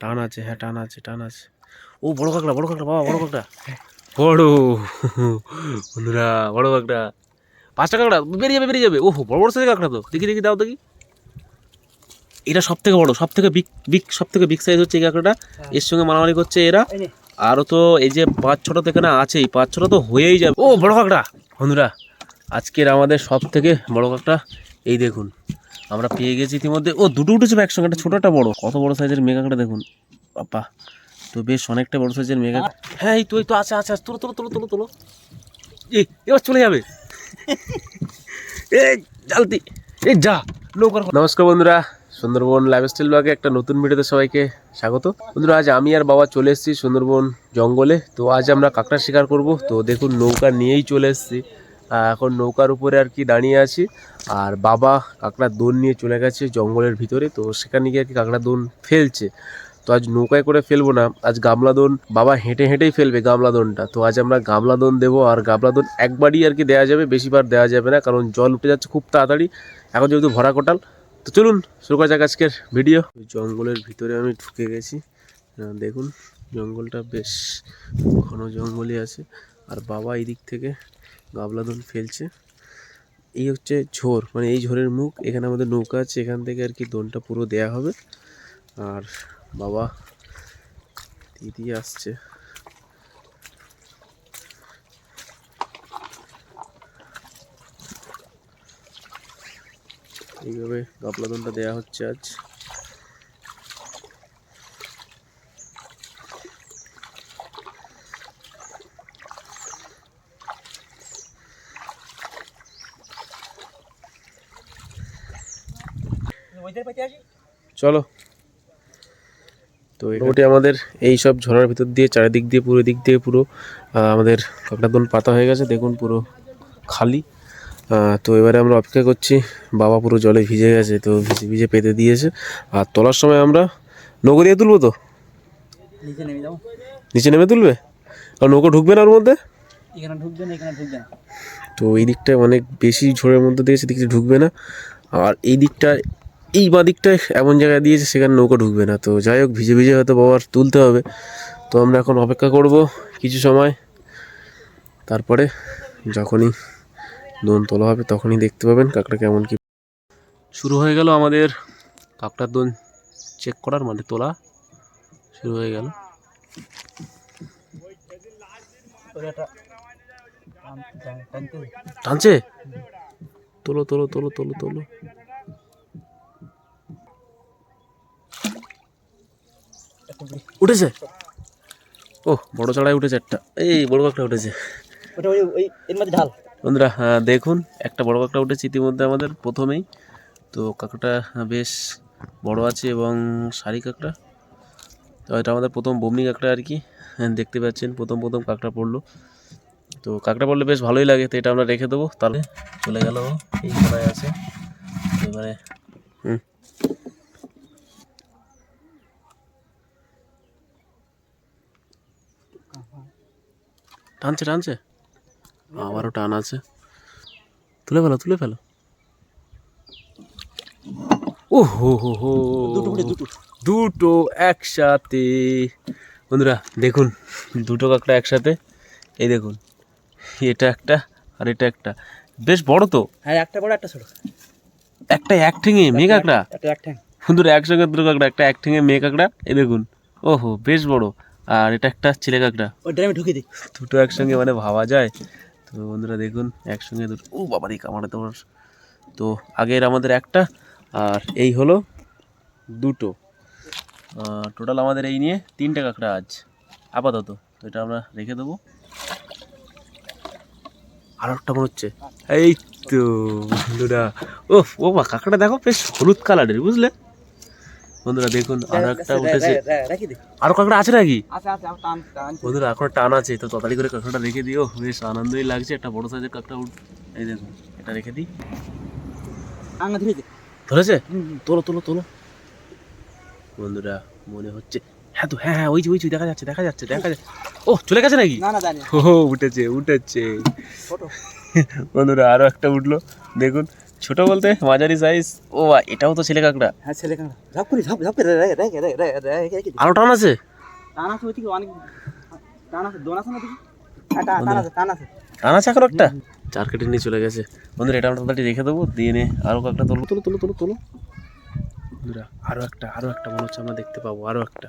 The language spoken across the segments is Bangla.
টান আছে হ্যাঁ টান আছে টান আছে। ও বড় কাঁকড়া বড় কাঁকড়া বাবা বড় কাঁকড়া। বড় বন্ধুরা বড় কাঁকড়া। পাঁচটা কাঁকড়া বেরিয়ে যাবে বেরিয়ে যাবে। ওহো বড় বড় সাইজের কাঁকড়া তো। দেখি দেখি দাও দেখি। এটা সব থেকে বড় সব থেকে বিগ বিগ সব থেকে বিগ সাইজ হচ্ছে এই কাঁকড়াটা। এর সঙ্গে মারামারি করছে এরা। আরও তো এই যে পাঁচ ছটা তো এখানে আছেই পাঁচ ছটা তো হয়েই যাবে। ও বড় কাঁকড়া। বন্ধুরা আজকের আমাদের সব থেকে বড় কাঁকড়া এই দেখুন। আমরা পেয়ে গেছি ইতিমধ্যে। ও দুটো উঠেছে একসঙ্গে? একটা ছোটোটা বড়। কত বড় সাইজের মেঘা কাঁকড়া দেখুন। বাপ্পা তো বেশ অনেকটা বড় সাইজের মেঘা হ্যাঁ এই তো এই তো আছে আছে আছে তোলো তোলো তোলো তোলো তোলো। এই এবার চলে যাবে। এই জালতি। এই যা নৌকার নমস্কার বন্ধুরা সুন্দরবন লাইফস্টাইল ব্লগে একটা নতুন ভিডিওতে সবাইকে স্বাগত। বন্ধুরা আজ আমি আর বাবা চলে এসেছি সুন্দরবন জঙ্গলে। তো আজ আমরা কাঁকড়া শিকার করব। তো দেখুন নৌকা নিয়েই চলে এসেছি। এখন নৌকার উপরে আর কি দাঁড়িয়ে আছি। আর বাবা কাঁকড়ার দোন নিয়ে চলে গেছে জঙ্গলের ভিতরে, তো সেখানে গিয়ে আর কি কাঁকড়া দোন ফেলছে। তো আজ নৌকায় করে ফেলব না, আজ গামলা দোন বাবা হেঁটে হেঁটেই ফেলবে গামলা দোনটা তো আজ আমরা গামলা দোন দেবো, আর গামলা দোন একবারই আর কি দেওয়া যাবে, বেশিবার দেওয়া যাবে না, কারণ জল উঠে যাচ্ছে খুব তাড়াতাড়ি। এখন যেহেতু ভরা কোটাল, তো চলুন শুরু করা যাক আজকের ভিডিও। জঙ্গলের ভিতরে আমি ঢুকে গেছি। দেখুন, জঙ্গলটা বেশ ঘন জঙ্গলই আছে। আর বাবা এই দিক থেকে গাবলা দোন ফেলছে। এই হচ্ছে ঝোর মানে এই ঝোরের মুখ। এখানে আমাদের নৌকা আছে, এখান থেকে আর কি দোনটা পুরো দেয়া হবে। আর বাবা দিদি আসছে। এইভাবে গাবলা দোনটা দেওয়া হচ্ছে আজ। চলো। তো মোটামুটি আমাদের এই সব ঝরার ভিতর দিয়ে চারিদিক দিয়ে পুরো দিক দিয়ে পুরো আমাদের কাঁকড়া দোন পাতা হয়ে গেছে। দেখুন পুরো খালি। তো এবারে আমরা অপেক্ষা করছি বাবা পুরো জলে ভিজে গেছে তো ভিজে ভিজে পেতে দিয়েছে। আর তোলার সময় আমরা নৌকো দিয়ে তুলবো তো? নিচে নেমে যাব। নিচে নেমে তুলবে? আর নৌকো ঢুকবে না ওর মধ্যে? এখানে ঢুকবে না এখানে ঢুকবে না। তো এই দিকটায় অনেক বেশি ঝোড়ের মধ্যে দিয়েছে দিকটা ঢুকবে না। আর এই দিকটা এই বাঁ দিকটায় এমন জায়গায় দিয়েছে সেখানে নৌকা ঢুকবে না। তো যাই হোক, ভিজে ভিজে হয়তো বাবার তুলতে হবে। তো আমরা এখন অপেক্ষা করব কিছু সময়। তারপরে যখনই দোন তোলা হবে তখনই দেখতে পাবেন কাঁকড়া কেমন কি। শুরু হয়ে গেল আমাদের কাঁকড়ার দোন চেক করার মানে তোলা। শুরু হয়ে গেল। টানছে? তোলো তোলো তোলো তোলো তোলো একটা বুড়ি। উঠেছে? ও বড় চড়াই উঠেছে একটা। এই বড় কাকটা উঠেছে। ওটা ওই ওই এর মধ্যে ঢাল। বন্ধুরা দেখুন একটা বড় কাঁকড়া উঠেছে ইতিমধ্যে আমাদের প্রথমেই। তো কাঁকড়াটা বেশ বড় আছে এবং সারি কাঁকড়া তো এটা আমাদের প্রথম বমনি কাঁকড়া আর কি। হ্যাঁ, দেখতে পাচ্ছেন প্রথম প্রথম কাঁকড়া পড়ল। তো কাঁকড়া পড়লে বেশ ভালোই লাগে তো এটা আমরা রেখে দেবো। তাহলে চলে গেল ও, এই কোনায় আছে। এবারে হুম টানছে টানছে? আবারও টান আছে। তুলে ফেলো তুলে ফেলো। ও হো হো। হো দুটো একসাথে। বন্ধুরা দেখুন দুটো কাঁকড়া একসাথে। এই দেখুন এটা একটা আর এটা একটা। বেশ বড় তো। হ্যাঁ একটা বড় একটা ছোট। একটা এক ঠেঙে মেয়ে কাঁকড়া? বন্ধুরা একসঙ্গে দুটো কাঁকড়া একটা এক ঠেঙে মেয়ে কাঁকড়া। এই দেখুন ওহো বেশ বড়। আর এটা একটা ছেলে কাঁকড়া ওই আমি ঢুকে দিই দুটো একসঙ্গে মানে ভাবা যায়। তো বন্ধুরা দেখুন একসঙ্গে দুটো ও বাবা দিক আমার তোমার তো আগের আমাদের একটা আর এই হলো দুটো। টোটাল আমাদের এই নিয়ে তিনটে কাঁকড়া আজ আপাতত। তো এটা আমরা রেখে দেবো। আর একটা মনে হচ্ছে। এই তো বন্ধুরা ও ও বা কাঁকড়া দেখো বেশ হলুদ কালারের বুঝলে? বন্ধুরা দেখুন আর একটা উঠেছে। আরও কাঁকড়া আছে নাকি? বন্ধুরা এখন টান আছে তো তাড়াতাড়ি করে কাঁকড়াটা রেখে দিও। বেশ আনন্দই লাগছে একটা বড় সাইজের কাঁকড়া উঠ এই দেখুন এটা রেখে দিই। ধরেছে। তোলো তোলো তোলো। বন্ধুরা মনে হচ্ছে হ্যাঁ তো হ্যাঁ হ্যাঁ ওই যে ওই যে দেখা যাচ্ছে দেখা যাচ্ছে দেখা যাচ্ছে। ও চলে গেছে নাকি? ও উঠেছে উঠেছে। বন্ধুরা আরও একটা উঠল। দেখুন ছোট বলতে মাঝারি সাইজ ও এটাও তো ছেলে কাঁকড়া। হ্যাঁ ছেলে কাঁকড়া। ঝাপ করি ঝাপ ঝাপ করে রে রে রে রে রে আরও টান আছে? টান আছে ওইদিকে অনেক টান আছে দোন আছে না দেখি হ্যাঁ, টান টান আছে টান আছে। টান আছে এখনও একটা? চার কেটে নিয়ে চলে গেছে। বন্ধুরা এটা আমরা তাড়াতাড়ি রেখে দেবো দিয়ে নে আরও কাঁকড়া তোলো। তোলো তোলো তোলো তোলো। বন্ধুরা আরও একটা আরও একটা মনে হচ্ছে আমরা দেখতে পাবো আরও একটা।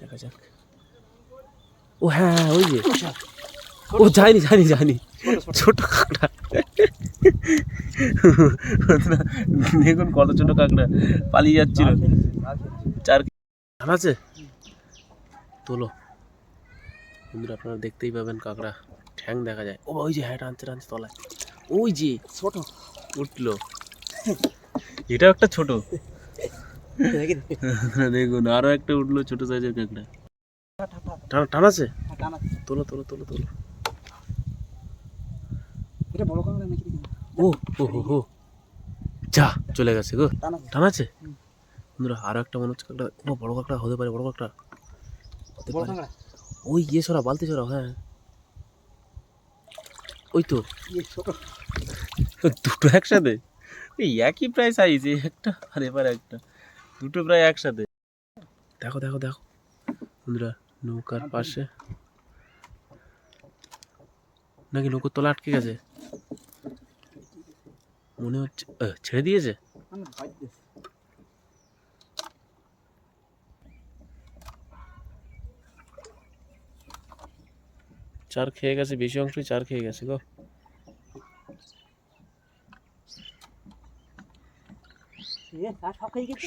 দেখা যাক। ও হ্যাঁ ওই যে। ও যায়নি যায়নি যায়নি। ছোট কাঁকড়া। দেখুন কত ছোট কাঁকড়া। পালিয়ে যাচ্ছিল। চার টান আছে? তোলো। বন্ধুরা আপনারা দেখতেই পাবেন কাঁকড়া। ঠ্যাং দেখা যায়। ও ওই যে হ্যাঁ টানছে টানছে তলায়। ওই যে ছোট। উঠল। এটাও একটা ছোট। দেখুন আরও একটা উঠল ছোট সাইজের কাঁকড়া। টান টান টান আছে। তোলো তোলো তোলো তোলো এটা বড় কাঁকড়া নাকি ও ও হো হো যা চলে গেছে গো। টান আছে? বন্ধুরা আরও একটা মনে হচ্ছে কাঁকড়া ও বড় কাঁকড়া হতে পারে বড় কাঁকড়া। হতে পারে। ওই ইয়ে সরা বালতি সরা হ্যাঁ। ওই তো। ইয়ে দুটো একসাথে? এই একই প্রায় সাইজ একটা আর এবার একটা। দুটো প্রায় একসাথে। দেখো দেখো দেখো। বন্ধুরা নৌকার পাশে। নাকি নৌকোর তলা আটকে গেছে? মনে হচ্ছে ছেড়ে দিয়েছে? চার খেয়ে গেছে, বেশি অংশই চার খেয়ে গেছে গো।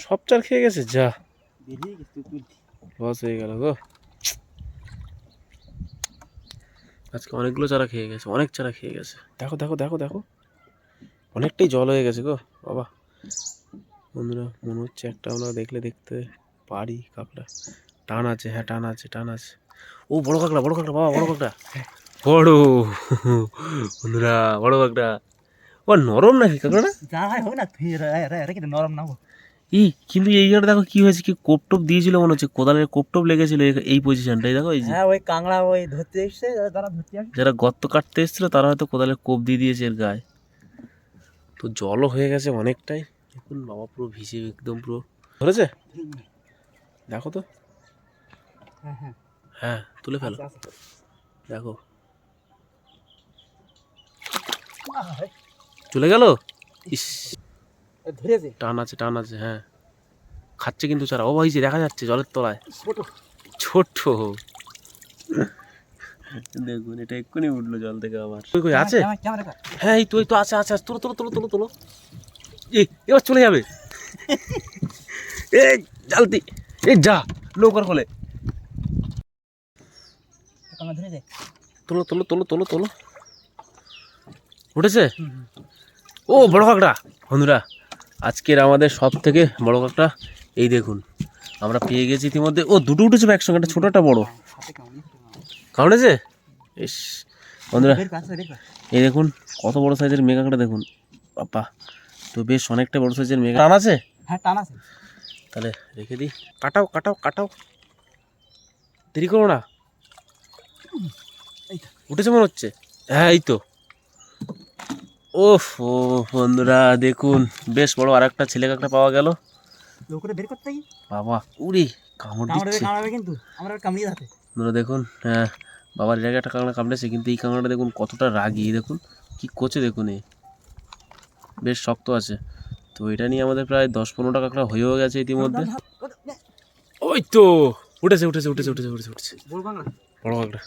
সব চার খেয়ে গেছে? যা। লস হয়ে গেল গো। আজকে অনেকগুলো চারা খেয়ে গেছে, অনেক চারা খেয়ে গেছে। দেখো দেখো দেখো দেখো। অনেকটাই জল হয়ে গেছে গো বাবা। বন্ধুরা মনে হচ্ছে একটা আমরা দেখলে দেখতে পারি কাঁকড়া। টান আছে হ্যাঁ টান আছে টান আছে। ও বড় কাঁকড়া বড় কাঁকড়া বাবা বড় কাঁকড়া। বড় বন্ধুরা বড় কাঁকড়া। ও নরম নাকি কাঁকড়াটা? হয় হোক না নরম না ই কিন্তু এই জায়গাটা দেখো কি হয়েছে কি কোপটোপ দিয়েছিল মনে হচ্ছে কোদালের কোপটোপ লেগেছিল এই- পজিশনটাই দেখো এই যে। হ্যাঁ ওই কাঁকড়া ওই ধরতে এসছে যারা ধরতে যারা গর্ত কাটতে এসেছিল তারা হয়তো কোদালের কোপ দিয়ে দিয়েছে এর গায়ে। তো জলও হয়ে গেছে অনেকটাই। দেখুন বাবা পুরো ভিজে একদম পুরো। ধরেছে? দেখো তো। হ্যাঁ হ্যাঁ। হ্যাঁ তুলে ফেলো। আছে, আছে। দেখো। চলে গেল? ইস। টান আছে টান আছে হ্যাঁ। খাচ্ছে কিন্তু চারা ও ভাই দেখা যাচ্ছে জলের তলায়। ছোট। ছোট্ট দেখুন এটা এক্ষুনি উঠল জল থেকে আবার। কই কই আছে। হ্যাঁ এই তো এই তো আছে আছে তোলো তোলো তোলো তোলো তোলো। এই এবার চলে যাবে। এই জালতি। এই যা নৌকার কাঁকড়া তোলো তোলো তোলো তোলো তোলো। উঠেছে। ও বড় কাঁকড়া। বন্ধুরা আজকের আমাদের সব থেকে বড় কাঁকড়া এই দেখুন। আমরা পেয়ে গেছি ইতিমধ্যে। ও দুটো উঠেছে একসঙ্গে একটা ছোট একটা বড়। কামড়েছে? ইস বন্ধুরা। এই দেখুন কত বড় সাইজের মেঘা দেখুন। বাপ্পা তো বেশ অনেকটা বড় সাইজের মেঘা টান আছে? হ্যাঁ টান আছে। তাহলে রেখে দিই। কাটাও কাটাও কাটাও। দেরি করো না। উঠেছে মনে হচ্ছে? হ্যাঁ এই তো। ওফ ও বন্ধুরা দেখুন বেশ বড় আর একটা ছেলে কাঁকড়া পাওয়া গেল। লোক বের করতে বাবা উড়ি কামড় দিচ্ছে। কিন্তু আমরা কামড়িয়ে যাতে বন্ধুরা দেখুন হ্যাঁ বাবার আগে একটা কাঁকড়া কামড়েছে, কিন্তু এই কাঁকড়াটা দেখুন কতটা রাগি দেখুন কি কোচে দেখুন এ। বেশ শক্ত আছে। তো এটা নিয়ে আমাদের প্রায় দশ পনেরোটা কাঁকড়া হয়েও গেছে ইতিমধ্যে। ওই তো, উঠেছে উঠেছে উঠেছে উঠেছে উঠেছে উঠেছে। বড় কাঁকড়া।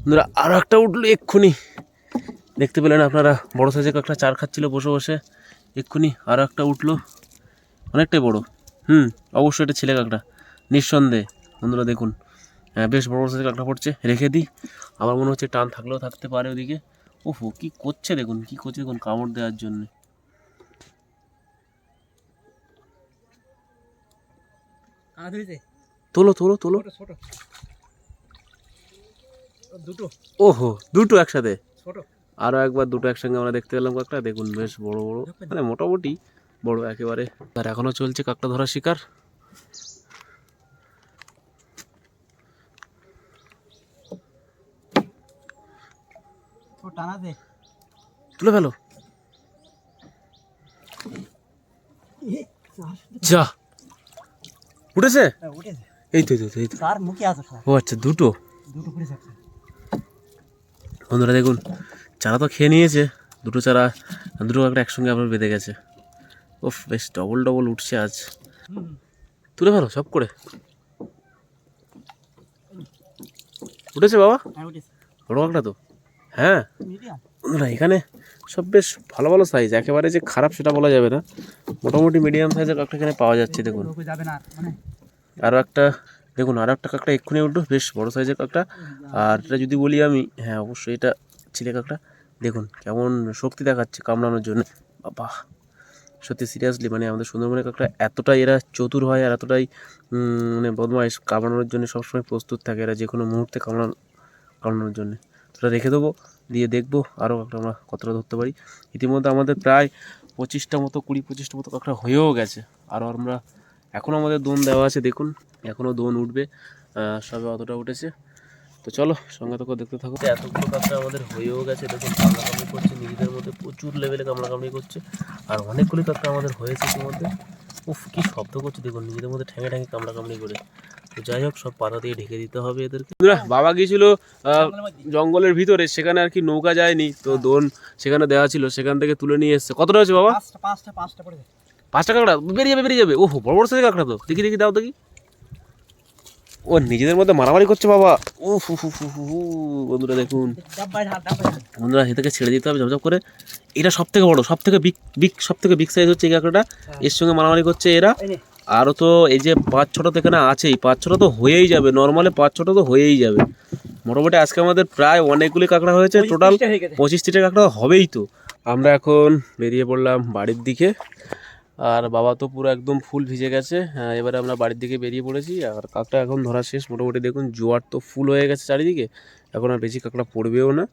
বন্ধুরা আরও একটা উঠল এক্ষুনি। দেখতে পেলেন আপনারা, বড় সাইজের কাঁকড়া চার খাচ্ছিল বসে বসে। এক্ষুনি আরও একটা উঠল। অনেকটাই বড়। হুম, অবশ্যই এটা ছেলে কাঁকড়া। নিঃসন্দেহে। বন্ধুরা, দেখুন। বেশ বড় বড় সাইজের কাঁকড়া পড়ছে রেখে দিই। আমার মনে হচ্ছে টান থাকলেও থাকতে পারে ওদিকে। ওফো কী করছে দেখুন কী করছে দেখুন কামড় দেওয়ার জন্য। তোলো তোলো তোলো। দুটো। ওহো দুটো একসাথে? ছোট। আরও একবার দুটো একসঙ্গে আমরা দেখতে পেলাম কাঁকড়া। দেখুন বেশ বড় বড়। মানে মোটামুটি বড় একেবারে। আর এখনও চলছে কাকটা ধরার শিকার। টানা দে। তুলে ফেলো। যা। উঠেছে? হ্যাঁ, এই তো এই তো তার মুখে আছে ও আচ্ছা দুটো? দুটো পড়ে যাচ্ছে। বন্ধুরা দেখুন চারা তো খেয়ে নিয়েছে। দুটো চারা দুটো একটা একসঙ্গে আবার বেঁধে গেছে। ওফ বেশ ডবল ডবল উঠছে আজ। তুলে ভালো সব করে। উঠেছে বাবা? হ্যাঁ, বড় তো? হ্যাঁ? বন্ধুরা এখানে সব বেশ ভালো ভালো সাইজ একেবারে যে খারাপ সেটা বলা যাবে না। মোটামুটি মিডিয়াম সাইজের কাঁকড়া এখানে পাওয়া যাচ্ছে দেখুন। লোকে যাবে না আর, মানে? আরও একটা দেখুন আরও একটা কাঁকড়া এক্ষুনি উঠল বেশ বড় সাইজের কাঁকড়া আর এটা যদি বলি আমি হ্যাঁ অবশ্যই এটা চিলে কাঁকড়া দেখুন কেমন শক্তি দেখাচ্ছে কামড়ানোর জন্য। বাবা সত্যি সিরিয়াসলি মানে আমাদের সুন্দরবনের কাঁকড়া এতটাই এরা চতুর হয় আর এতটাই মানে বদমাইশ কামড়ানোর জন্য সবসময় প্রস্তুত থাকে এরা যে কোনো মুহূর্তে কামড়ানো কামড়ানোর জন্য। ওটা রেখে দেবো, দিয়ে দেখব আরও কাঁকড়া আমরা কতটা ধরতে পারি। ইতিমধ্যে আমাদের প্রায় পঁচিশটা মতো, কুড়ি পঁচিশটা মতো কাঁকড়া হয়েও গেছে। আরও আমরা এখনও আমাদের দোন দেওয়া আছে, দেখুন এখনও দোন উঠবে সবে অতটা উঠেছে। তো চলো, সঙ্গে তোকে দেখতে থাকো। এতগুলো কাঁকড়া আমাদের হয়েও গেছে, দেখুন কামড়া কামড়ি করছে, নিজেদের মধ্যে প্রচুর লেভেলে কামড়া কামড়ি করছে। আর অনেকগুলি কাঁকড়া আমাদের হয়েছে ইতিমধ্যে। উফ, কী শব্দ করছে, দেখুন, নিজেদের মধ্যে ঠ্যাঙে ঠ্যাঙে কামড়া কামড়ি করে। তো যাই হোক সব পাতা দিয়ে ঢেকে দিতে হবে এদেরকে। বাবা গিয়েছিল জঙ্গলের ভিতরে সেখানে আর কি নৌকা যায়নি তো দোন সেখানে দেওয়া ছিল সেখান থেকে তুলে নিয়ে এসছে। কতটা হয়েছে বাবা? পাঁচটা পাঁচটা পাঁচটা কাঁকড়া? বেরিয়ে যাবে বেরিয়ে যাবে। ওহো বড় বড় সাইজের কাঁকড়া তো। দেখি দেখি দাও দেখি। ও নিজেদের মধ্যে মারামারি করছে বাবা। ও ফু ফু ফু ফু ফু। বন্ধুরা দেখুন। বন্ধুরা এটাকে ছেড়ে দিতে হবে ঝপঝপ করে। এটা সব থেকে বড় সব থেকে বিগ বিগ সব থেকে বিগ সাইজ হচ্ছে এই কাঁকড়াটা। এর সঙ্গে মারামারি করছে এরা। আরও তো এই যে পাঁচ ছটা তো এখানে আছেই পাঁচ ছটা তো হয়েই যাবে নর্মালে পাঁচ ছটা তো হয়েই যাবে। মোটামুটি আজকে আমাদের প্রায় অনেকগুলি কাঁকড়া হয়েছে টোটাল পঁচিশ তিরিটা কাঁকড়া হবেই তো। আমরা এখন বেরিয়ে পড়লাম বাড়ির দিকে আর বাবা তো পুরো একদম ফুল ভিজে গেছে। হ্যাঁ, এবারে আমরা বাড়ির দিকে বেরিয়ে পড়েছি আর কাঁকড়া এখন ধরা শেষ। মোটামুটি দেখুন জোয়ার তো ফুল হয়ে গেছে চারিদিকে এখন আর বেশি কাঁকড়া পড়বেও না।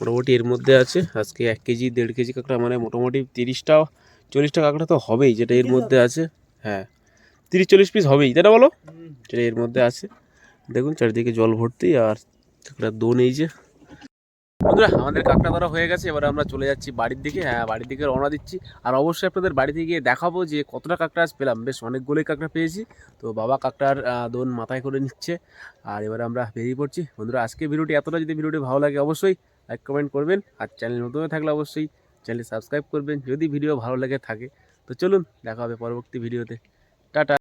মোটামুটি এর মধ্যে আছে আজকে এক কেজি দেড় কেজি কাঁকড়া মানে মোটামুটি তিরিশটা চল্লিশটা কাঁকড়া তো হবেই যেটা এর মধ্যে আছে। হ্যাঁ। তিরিশ চল্লিশ পিস হবেই তাই না বলো। এর মধ্যে আছে। দেখুন চারিদিকে জল ভর্তি আর একটা দোন এই যে। বন্ধুরা আমাদের কাঁকড়া ধরা হয়ে গেছে এবার আমরা চলে যাচ্ছি বাড়ির দিকে। হ্যাঁ বাড়ির দিকে রওনা দিচ্ছি। আর অবশ্যই আপনাদের বাড়িতে গিয়ে দেখাবো যে কতটা কাঁকড়া আজ পেলাম। বেশ অনেকগুলোই কাঁকড়া পেয়েছি। তো বাবা কাঁকড়ার দোন মাথায় করে নিচ্ছে। আর এবারে আমরা বেরিয়ে পড়ছি। বন্ধুরা আজকে ভিডিওটি এতটা। যদি ভিডিওটি ভালো লাগে অবশ্যই লাইক কমেন্ট করবেন। আর চ্যানেল নতুন থাকলে অবশ্যই চ্যানেল সাবস্ক্রাইব করবেন। যদি ভিডিও ভালো লাগে থাকে তো চলুন দেখা হবে পরবর্তী ভিডিওতে। টাটা।